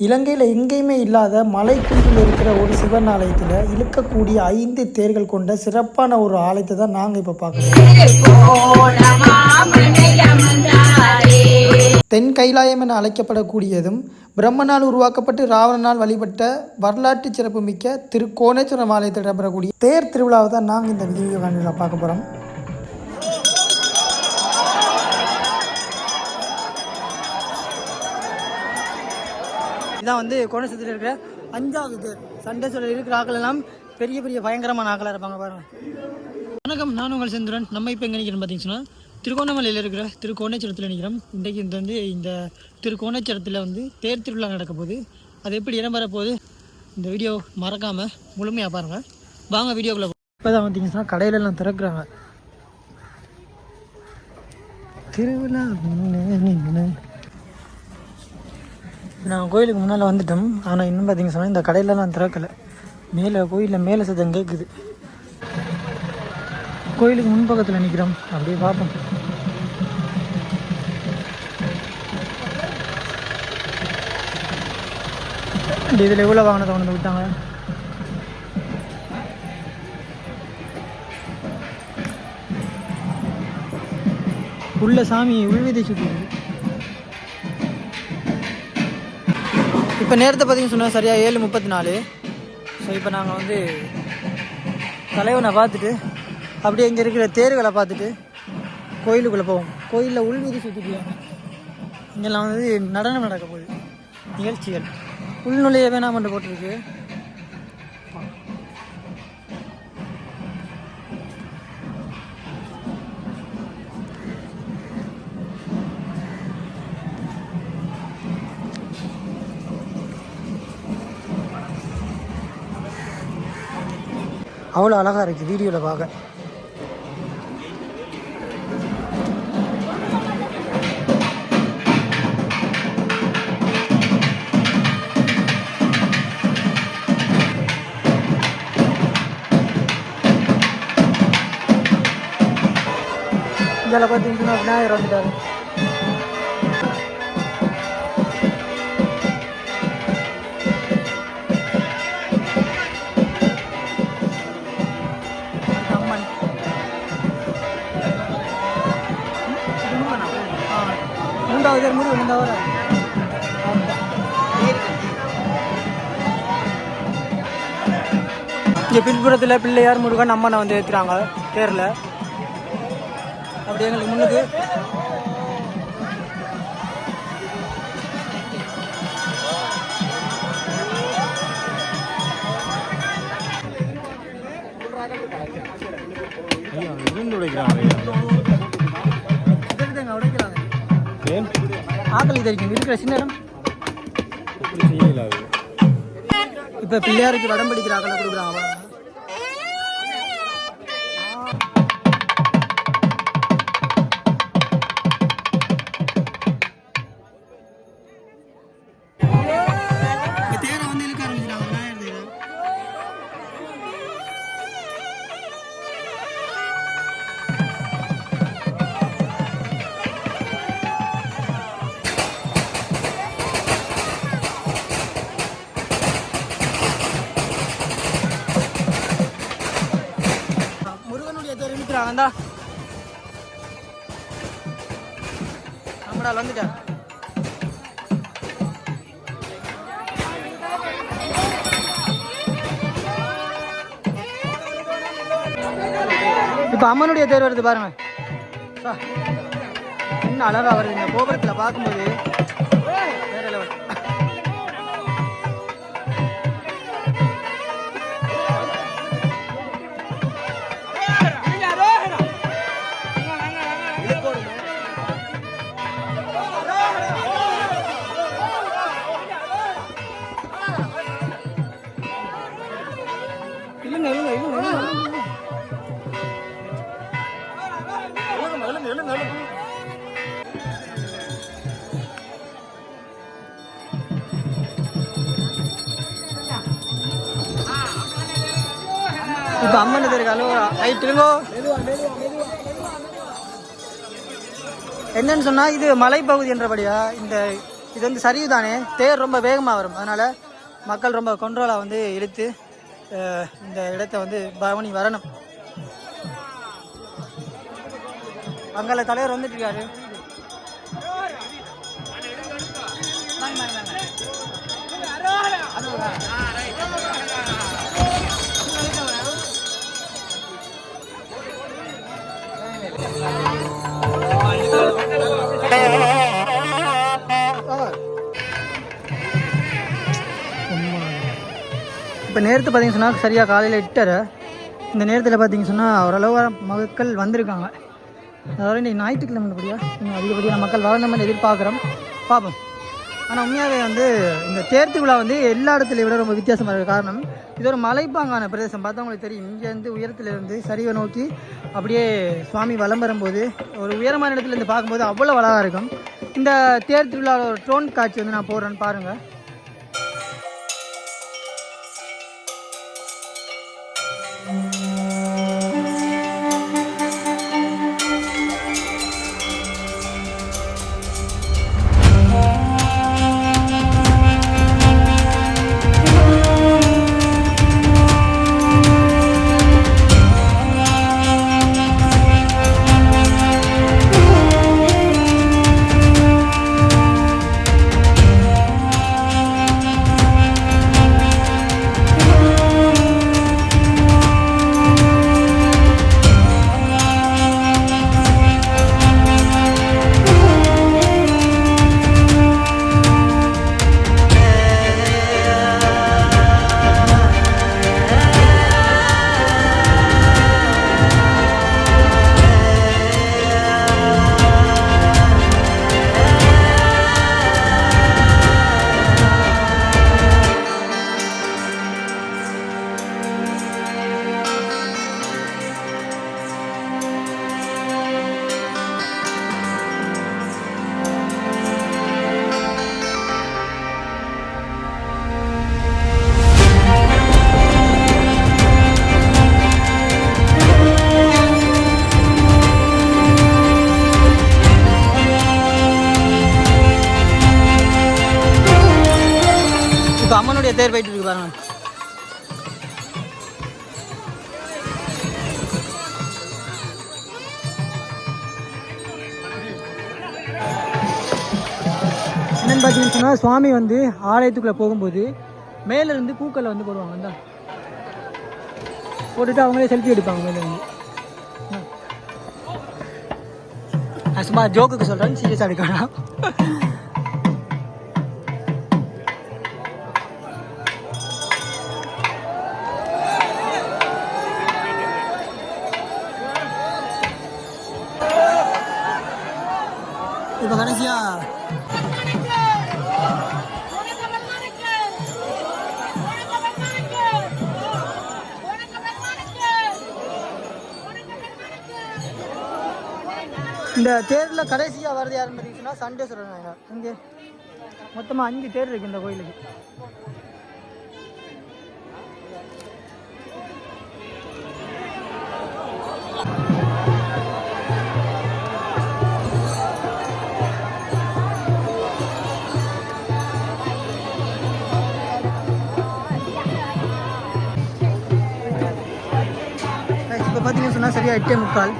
இலங்கையில் எங்கேயுமே இல்லாத மலைக்குன்றில் இருக்கிற ஒரு சிவன் ஆலயத்தில் இழுக்கக்கூடிய ஐந்து தேர்கள் கொண்ட சிறப்பான ஒரு ஆலயத்தை தான் நாங்கள் இப்போ பார்க்குறோம். தென் கைலாயம் என அழைக்கப்படக்கூடியதும் பிரம்மனால் உருவாக்கப்பட்டு ராவணனால் வழிபட்ட வரலாற்று சிறப்புமிக்க திருக்கோணேஸ்வரம் ஆலயத்தில் இடம்பெறக்கூடிய தேர் திருவிழாவை தான் நாங்கள் இந்த வீடியோ காணொலியில் பார்க்க போகிறோம் இதுதான் வந்து கோணசத்தில் இருக்கிற அஞ்சாவது தேர். சண்டே சொல்ல இருக்கிற ஆக்கள் எல்லாம் பெரிய பெரிய பயங்கரமான ஆக்களாக இருப்பாங்க பாருங்கள் வணக்கம் நான் உங்கள் செந்துரன். நம்ம இப்போ எங்கே நிற்கிறோம் பார்த்தீங்கன்னா திருகோணமலையில் இருக்கிற திருக்கோணேச்சரத்தில் நிற்கிறோம் இன்றைக்கு இந்த வந்து இந்த திருக்கோணேச்சரத்தில் வந்து தேர் திருவிழா நடக்க போகுது. அது எப்படி இடம்பெற போகுது? இந்த வீடியோ மறக்காமல் முழுமையாக பாருங்கள் வாங்க வீடியோக்குள்ளே இப்போ தான் பார்த்தீங்கன்னா கடையிலலாம் திறக்கிறாங்க. திருவிழா நான் கோயிலுக்கு முன்னால் வந்துட்டோம். ஆனால் இன்னும் பார்த்தீங்க சொன்னால் இந்த கடையிலலாம் திறக்கலை. மேலே கோயிலில் மேலே சத்தம் கேட்குது கோயிலுக்கு முன்பக்கத்தில் நிற்கிறோம் அப்படியே பார்ப்போம். இதில் எவ்வளோ வாகனத்தை கொண்டு வந்து விட்டாங்க? உள்ள சாமி உள்வீதை சுற்றி இப்போ நேரத்தை பார்த்தீங்கன்னு சொன்னால் சரியாக ஏழு முப்பத்தி நாலு ஸோ இப்போ நாங்கள் வந்து தலைவனை பார்த்துட்டு அப்படியே இங்கே இருக்கிற தேர்களை பார்த்துட்டு கோயிலுக்குள்ளே போவோம். கோயிலில் உள்வீதி சுற்றிட்டு இங்கெல்லாம் வந்து நடனம் நடக்க போகுது. நிகழ்ச்சிகள். உள்நுழைய வேணாம் என்று போட்டிருக்கு. அவ்வளோ அழகாக இருக்குது வீடியோவில் பார்க்க. இதில் பார்த்தீங்கன்னா விநாயகர் வந்துட்டார். மூன்றாவது பேர் முருகன் மூன்றாவது இங்கே பின்புறத்தில் பிள்ளையார் முருகன் அம்மனை வந்து ஏற்றுறாங்க தேரில். அப்படி எங்களுக்கு முன்னுக்கு. ஆக்கள் இது இருக்கும் இருக்கிற சின்ன இடம்? இப்போ பிள்ளையாருக்கு வடம் பிடிக்கிற ஆக்களை கொடுக்குறாங்க. இப்போ அம்மனுடைய தேர் வருது பாருங்க. பா, என்ன அழகாக வருது. இந்த கோபுரத்தில் பார்க்கும்போது வேற லெவல். இப்போ அம்மன் இருக்காலோ ரைட் இருங்கோ என்னன்னு சொன்னால் இது மலைப்பகுதி என்றபடியா இந்த இது வந்து சரிவு தானே தேர் ரொம்ப வேகமாக வரும். அதனால் மக்கள் ரொம்ப கொண்ட்ரோலாக வந்து இழுத்து இந்த இடத்த வந்து பவனி வரணும். அங்கே தலைவர் வந்துட்டு இருக்காரு இப்போ நேரத்தை பார்த்தீங்கன்னு சொன்னால் சரியாக காலையில் எட்டரை. இந்த நேரத்தில் பார்த்தீங்க சொன்னால் ஓரளவு மக்கள் வந்திருக்காங்க. அதாவது இன்றைக்கி ஞாயிற்றுக்கிழமைப்படியா இன்னும் அதிகப்படியான மக்கள் வரணும்னு எதிர்பார்க்குறோம். பார்ப்போம் ஆனால் உண்மையாகவே வந்து இந்த தேர் திருவிழா வந்து எல்லா இடத்துலையும் விட ரொம்ப வித்தியாசமாக இருக்க காரணம் இது ஒரு மலைப்பாங்கான பிரதேசம். பார்த்தவங்களுக்கு தெரியும். இங்கேருந்து உயரத்துலேருந்து சரிவை நோக்கி அப்படியே சுவாமி வலம் வரும்போது ஒரு உயரமான இடத்துல இருந்து பார்க்கும்போது அவ்வளோ அழகாக இருக்கும். இந்த தேர் திருவிழாவில் ஒரு ட்ரோன் காட்சி வந்து நான் போடுறேன்னு பாருங்கள் இப்போ அம்மனுடைய தேர் போயிட்டு இருக்கு பாருங்க. பார்த்தீங்கன்னு சொன்னால் சுவாமி வந்து ஆலயத்துக்குள்ளே போகும்போது மேலே இருந்து பூக்களை வந்து போடுவாங்க அந்த போட்டுட்டு அவங்களே செல்ஃபி எடுப்பாங்க மேலே இருந்து. நான் சும்மா ஜோக்குக்கு சொல்கிறேன் சீரியஸாக எடுக்கலாம் இப்போ கடைசியா இந்த தேரில் கடைசியாக வர்றது யாருன்னு பார்த்தீங்கன்னா சண்டேஸ்வரன் இங்கே மொத்தமாக அஞ்சு தேர் இருக்கு இந்த கோயிலுக்கு. பார்த்தீங்கன்னு சொன்னால் சரியா எட்டே முக்கால்.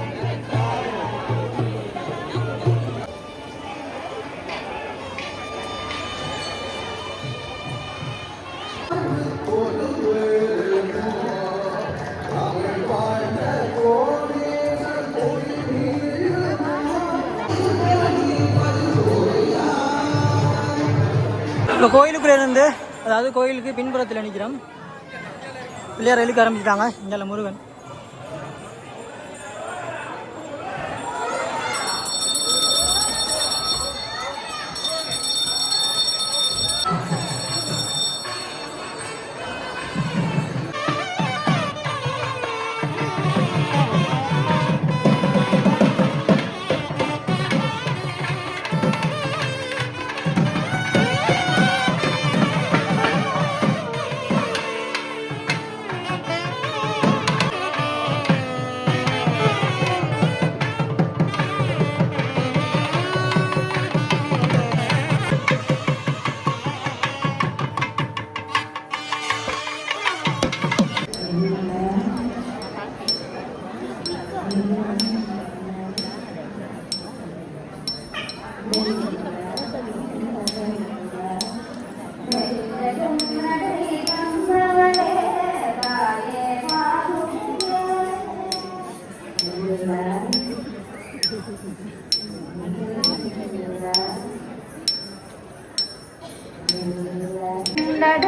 இப்போ கோயிலுக்குள்ளே இருந்து அதாவது கோயிலுக்கு பின்புறத்தில் நிற்கிறோம். பிள்ளையார் எழுக்க ஆரம்பிச்சிட்டாங்க. இங்கே முருகன்.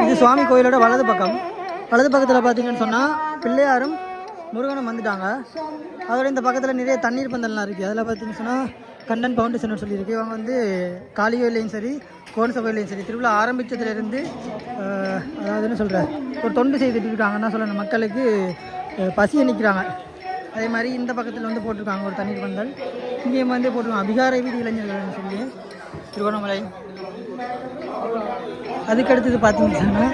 இது சுவாமி கோயிலோட வலது பக்கம். வலது பக்கத்துல பார்த்தீங்கன்னு சொன்னா பிள்ளையாரும் முருகனும் வந்துட்டாங்க. அதோட இந்த பக்கத்தில் நிறைய தண்ணீர் பந்தல்லாம் இருக்குது அதில் பார்த்தீங்கன்னு சொன்னால் கண்டன் ஃபவுண்டேஷன் சொல்லியிருக்கு. இவங்க வந்து காளி கோயிலையும் சரி கோணச கோயிலையும் சரி திருவிழா ஆரம்பித்ததுலேருந்து அதாவது என்ன சொல்கிற ஒரு தொண்டு செய்துட்டு இருக்காங்கன்னா சொல்லணும். மக்களுக்கு பசியை நிற்கிறாங்க அதே மாதிரி இந்த பக்கத்தில் வந்து போட்டிருக்காங்க ஒரு தண்ணீர் பந்தல். இங்கேயும் வந்து போட்டிருக்காங்க. அபிகார வீதி இளைஞர்கள்னு சொல்லி திருவண்ணாமலை அதுக்கடுத்தது பார்த்தீங்கன்னா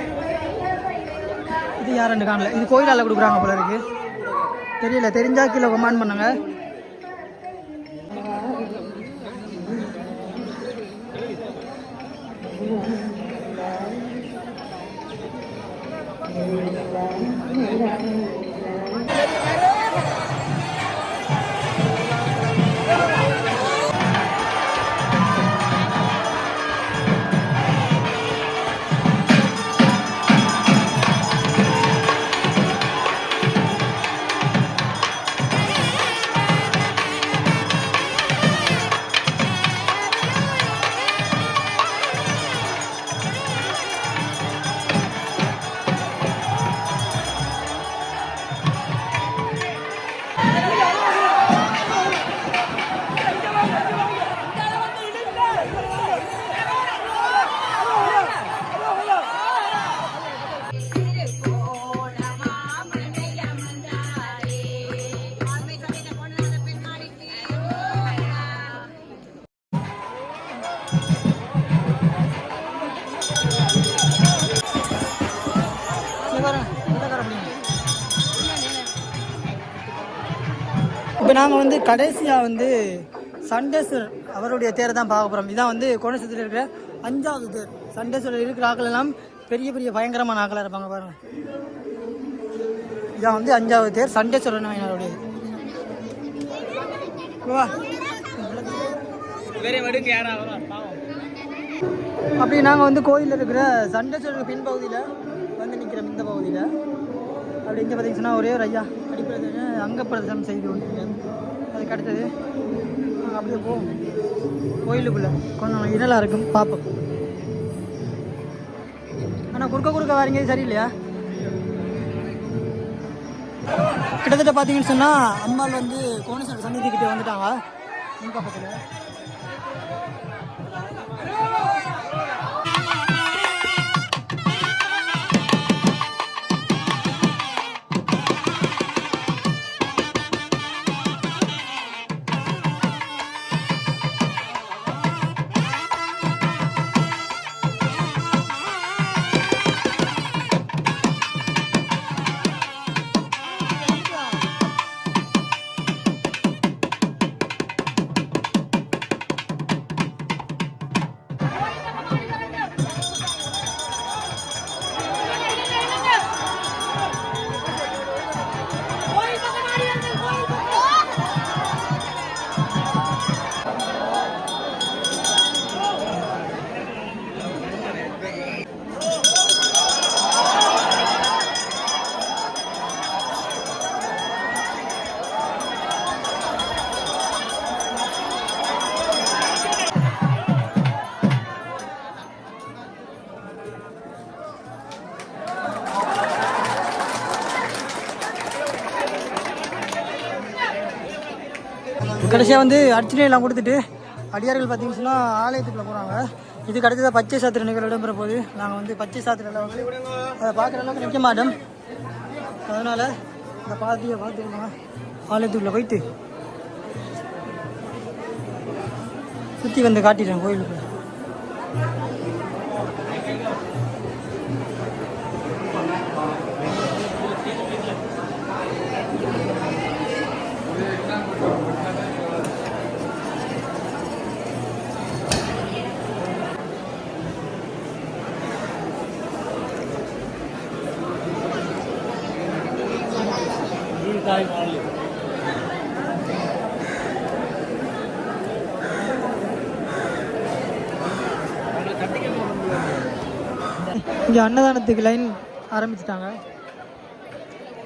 இது யாருன்னு காணல? இது கோயிலால் கொடுக்குறாங்க போல இருக்குது தெரியல தெரிஞ்சா கீழே கமெண்ட் பண்ணுங்கள் நாங்கள் வந்து கடைசியாக வந்து சண்டேஸ்வரர் அவருடைய தேரை தான் பார்க்க போகிறோம் இதான் வந்து கோணேஸ்வரத்தில் இருக்கிற அஞ்சாவது தேர். சண்டேஸ்வரர் இருக்கிற ஆக்கள் எல்லாம் பெரிய பெரிய பயங்கரமான ஆக்களாக இருப்பாங்க பாருங்க. இதான் வந்து அஞ்சாவது தேர் சண்டேஸ்வரர் நாயனாருடைய வா. அப்படி நாங்கள் வந்து கோயிலில் இருக்கிற சண்டேஸ்வரர் பின்பகுதியில் வந்து நிற்கிறோம் இந்த பகுதியில். அப்படி இங்கே பார்த்தீங்கன்னா ஒரே ஒரு ஐயா அடிப்படை அங்க பிரதேசம் செய்து கொண்டிருக்கேன் அதுக்கு அடுத்தது அப்படியே போவோம். கோயிலுக்குள்ளே கொஞ்சம் இடலாக இருக்கும் பார்ப்போம். ஆனால் குறுக்க குறுக்க வரீங்க சரியில்லையா? கிட்டத்தட்ட பார்த்தீங்கன்னு சொன்னால் அம்மாள் வந்து கோணேஸ்வரர் சந்நிதி கிட்டே வந்துட்டாங்க. முன் பக்கத்தில் கடைசியாக வந்து அர்ச்சனை எல்லாம் கொடுத்துட்டு அடியார்கள் பார்த்தீங்கன்னு சொன்னால் ஆலயத்துக்குள்ளே போகிறாங்க இதுக்கு அடுத்ததாக பச்சை சாத்திர நிகழ்வு இடம்பெற போது நாங்கள் வந்து பச்சை சாத்திரையில் வந்து அதை பார்க்குற அளவுக்கு நிற்க மாட்டோம். அதனால் இந்த பாத்தியை பார்த்துக்கலாம் ஆலயத்துக்குள்ளே போயிட்டு சுற்றி வந்து காட்டிட்டேன் கோயிலுக்குள்ள. கொஞ்சம் அன்னதானத்துக்கு லைன் ஆரம்பிச்சிட்டாங்க.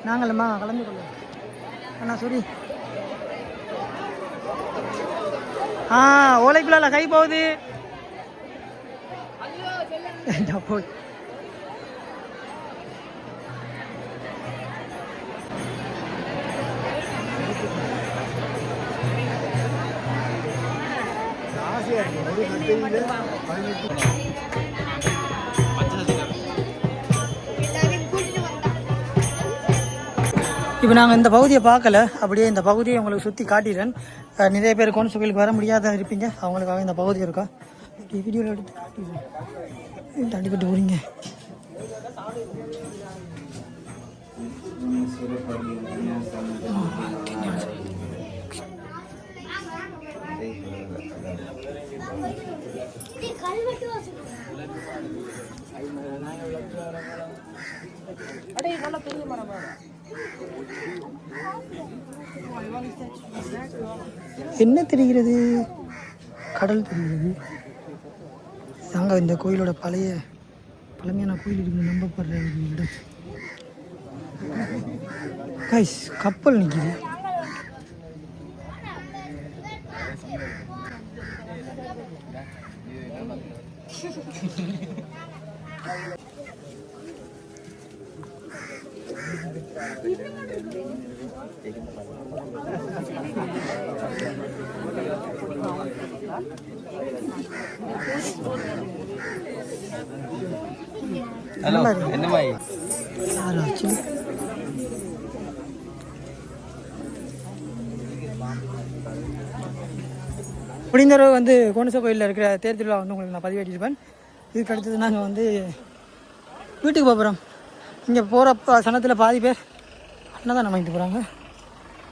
நாங்களம்மா கலந்து கொள்ளும் அண்ணா சொல்லி ஆ ஓலைக்குள்ள கை போகுது. போய். ஆசையா இப்போ நாங்கள் இந்த பகுதியை பார்க்கல. அப்படியே இந்த பகுதியை உங்களுக்கு சுற்றி காட்டிடுறேன். நிறைய பேர் கோண கோயிலுக்கு வர முடியாத இருப்பீங்க. அவங்களுக்காக இந்த பகுதி இருக்கா? வீடியோவில் எடுத்து காட்டிடுறேன். தள்ளிப்பட்டு போறீங்க. என்ன தெரிகிறது? கடல் தெரிகிறது. அங்கே இந்த கோயிலோட பழைய பழமையான கோயில் இருக்கு நம்பப்படுற ஒரு இடம். கைஸ் கப்பல் நிற்கிது Thank you. ஹலோ என்னம்மா ஆராய்ச்சி முடிந்த அளவு வந்து கோணச கோயிலில் இருக்கிற தேர் திருவிழா வந்து உங்களுக்கு நான் பதிவேற்றிருப்பேன். இதுக்கு அடுத்தது நாங்கள் வந்து வீட்டுக்கு போகிறோம் இங்கே போகிறப்ப சனத்தில் பாதி பேர் அண்ணன் தான் வாங்கிட்டு போகிறாங்க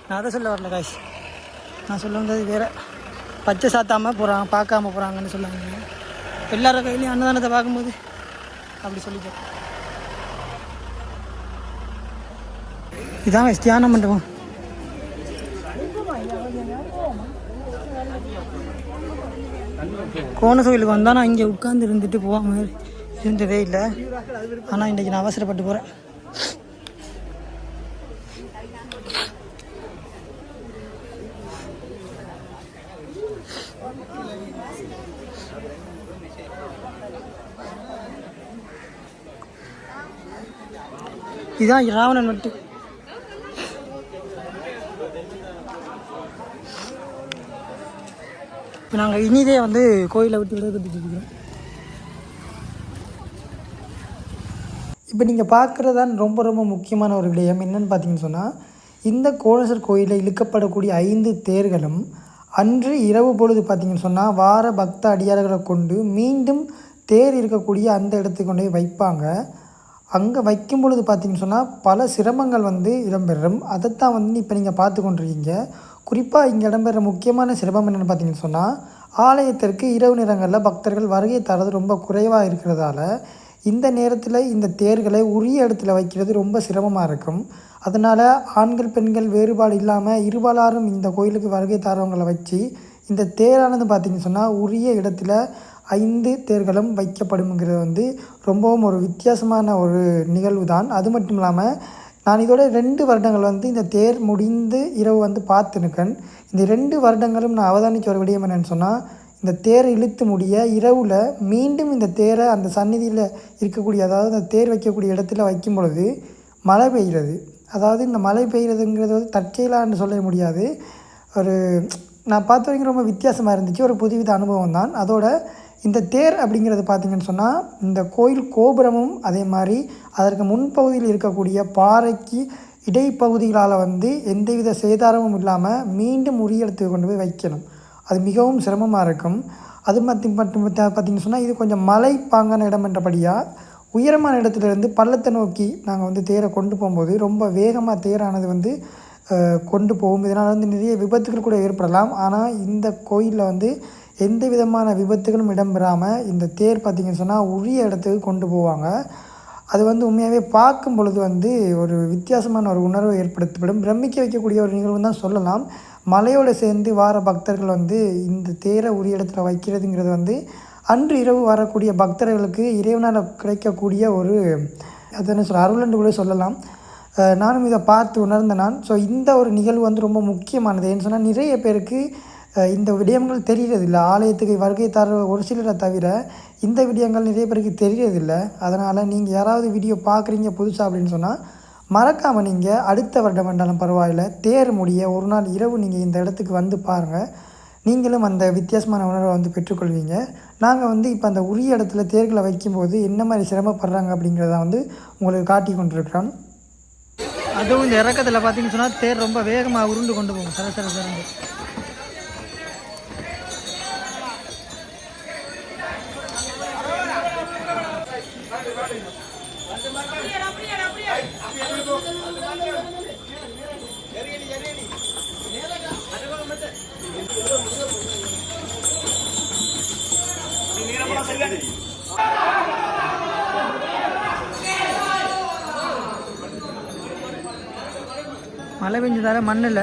நான் அதை சொல்ல வரல காய்ஸ் நான் சொல்ல வந்தது வேறு. பச்சை சாத்தாமல் போகிறாங்க பார்க்காம போகிறாங்கன்னு சொல்லாங்க எல்லார கையிலையும் அன்னதானத்தை பார்க்கும்போது அப்படி சொல்லிட்டேன் இதான் guys தியான மண்டபம். கோண கோயிலுக்கு வந்தால் நான் இங்கே உட்காந்து இருந்துட்டு போவாங்க மாதிரி இருந்ததே இல்லை. ஆனால் இன்றைக்கி நான் அவசரப்பட்டு போகிறேன் இதுதான் ராவணன் வட்டு இப்போ நாங்கள் இனிதே வந்து கோயிலை விட்டு விடைபெற்றுட்டு இருக்கிறோம் இப்போ நீங்கள் பார்க்குறதான் ரொம்ப ரொம்ப முக்கியமான ஒரு விடயம். என்னன்னு பார்த்தீங்கன்னு சொன்னால் இந்த கோணேஸ்வர் கோயிலில் இழுக்கப்படக்கூடிய ஐந்து தேர்களும் அன்று இரவு பொழுது பார்த்தீங்கன்னு சொன்னால் வார பக்த அடியார்களை கொண்டு மீண்டும் தேர் இருக்கக்கூடிய அந்த இடத்துக்கு கொண்டு போய் வைப்பாங்க. அங்கே வைக்கும் பொழுது பார்த்தீங்கன்னு சொன்னால் பல சிரமங்கள் வந்து இடம்பெறும். அதைத்தான் வந்து இப்போ நீங்கள் பார்த்து கொண்டிருக்கீங்க. குறிப்பாக இங்கே இடம்பெற முக்கியமான சிரமம் என்னென்னு பார்த்தீங்கன்னு சொன்னால் ஆலயத்திற்கு இரவு நேரங்களில் பக்தர்கள் வருகை தரது ரொம்ப குறைவாக இருக்கிறதால இந்த நேரத்தில் இந்த தேர்களை உரிய இடத்துல வைக்கிறது ரொம்ப சிரமமாக இருக்கும். அதனால் ஆண்கள் பெண்கள் வேறுபாடு இல்லாமல் இருபாலாரும் இந்த கோயிலுக்கு வருகை தரவங்களை வச்சு இந்த தேரானது பார்த்திங்கன்னு சொன்னால் உரிய இடத்துல ஐந்து தேர்களும் வைக்கப்படும்ங்கிறது வந்து ரொம்பவும் ஒரு வித்தியாசமான ஒரு நிகழ்வு தான் அது மட்டும் இல்லாமல் நான் இதோட ரெண்டு வருடங்கள் வந்து இந்த தேர் முடிந்து இரவு வந்து பார்த்துருக்கேன் இந்த ரெண்டு வருடங்களும் நான் அவதானிக்க ஒரு விடயம் என்னென்னு சொன்னால் இந்த தேரை இழுத்து முடிய இரவில் மீண்டும் இந்த தேரை அந்த சந்நிதியில் இருக்கக்கூடிய அதாவது அந்த தேர் வைக்கக்கூடிய இடத்துல வைக்கும் பொழுது மழை பெய்கிறது. அதாவது இந்த மழை பெய்கிறதுங்கிறது வந்து தற்செயலான்னு சொல்ல முடியாது. ஒரு நான் பார்த்த வரைக்கும் ரொம்ப வித்தியாசமாக இருந்துச்சு. ஒரு புதுவித அனுபவம் தான் அதோட இந்த தேர் அப்படிங்கிறது பார்த்திங்கன்னு சொன்னால் இந்த கோயில் கோபுரமும் அதே மாதிரி அதற்கு முன்பகுதியில் இருக்கக்கூடிய பாறைக்கு இடைப்பகுதிகளால் வந்து எந்தவித சேதாரமும் இல்லாமல் மீண்டும் உரிய இடத்துக்கு கொண்டு போய் வைக்கணும். அது மிகவும் சிரமமாக இருக்கும். அது மட்டும் மட்டும் பார்த்திங்கன்னு சொன்னால் இது கொஞ்சம் மலை பாங்கான இடம் என்றபடியாக உயரமான இடத்துலேருந்து பள்ளத்தை நோக்கி நாங்கள் வந்து தேரை கொண்டு போகும்போது ரொம்ப வேகமாக தேரானது வந்து கொண்டு போகும். இதனால் வந்து நிறைய விபத்துகள் கூட ஏற்படலாம். ஆனால் இந்த கோயிலில் வந்து எந்த விதமான விபத்துகளும் இடம்பெறாமல் இந்த தேர் பார்த்திங்கன்னு சொன்னால் உரிய இடத்துக்கு கொண்டு போவாங்க. அது வந்து உண்மையாகவே பார்க்கும் பொழுது வந்து ஒரு வித்தியாசமான ஒரு உணர்வை ஏற்படுத்தப்படும். பிரமிக்க வைக்கக்கூடிய ஒரு நிகழ்வு தான் சொல்லலாம். மலையோடு சேர்ந்து வார பக்தர்கள் வந்து இந்த தேரை உரிய இடத்துல வைக்கிறதுங்கிறது வந்து அன்று இரவு வரக்கூடிய பக்தர்களுக்கு இறைவனால் கிடைக்கக்கூடிய ஒரு அது என்ன சொல்ல அருள்ன்று கூட சொல்லலாம். நானும் இதை பார்த்து உணர்ந்த நான். ஸோ இந்த ஒரு நிகழ்வு வந்து ரொம்ப முக்கியமானது. ஏன்னு சொன்னால் நிறைய பேருக்கு இந்த விடயங்கள் தெரிகிறதில்லை. ஆலயத்துக்கு வருகை தர ஒரு சிலரை தவிர இந்த விடயங்கள் நிறைய பேருக்கு தெரிகிறதில்ல. அதனால் நீங்கள் யாராவது வீடியோ பார்க்குறீங்க புதுசாக அப்படின்னு சொன்னால் மறக்காமல் நீங்கள் அடுத்த வருடம் வேண்டாலும் பரவாயில்ல. தேர் முடிய ஒரு நாள் இரவு நீங்கள் இந்த இடத்துக்கு வந்து பாருங்கள் நீங்களும் அந்த வித்தியாசமான உணர்வை வந்து பெற்றுக்கொள்வீங்க. நாங்கள் வந்து இப்போ அந்த உரிய இடத்துல தேர்களை வைக்கும்போது என்ன மாதிரி சிரமப்படுறாங்க அப்படிங்கிறத வந்து உங்களுக்கு காட்டி கொண்டிருக்கிறோம் அதுவும் இந்த இறக்கத்தில் பார்த்தீங்கன்னு சொன்னால் தேர் ரொம்ப வேகமாக உருண்டு கொண்டு போகும். சர சர சரண்டு செஞ்சு தரேன் மண்ணில்.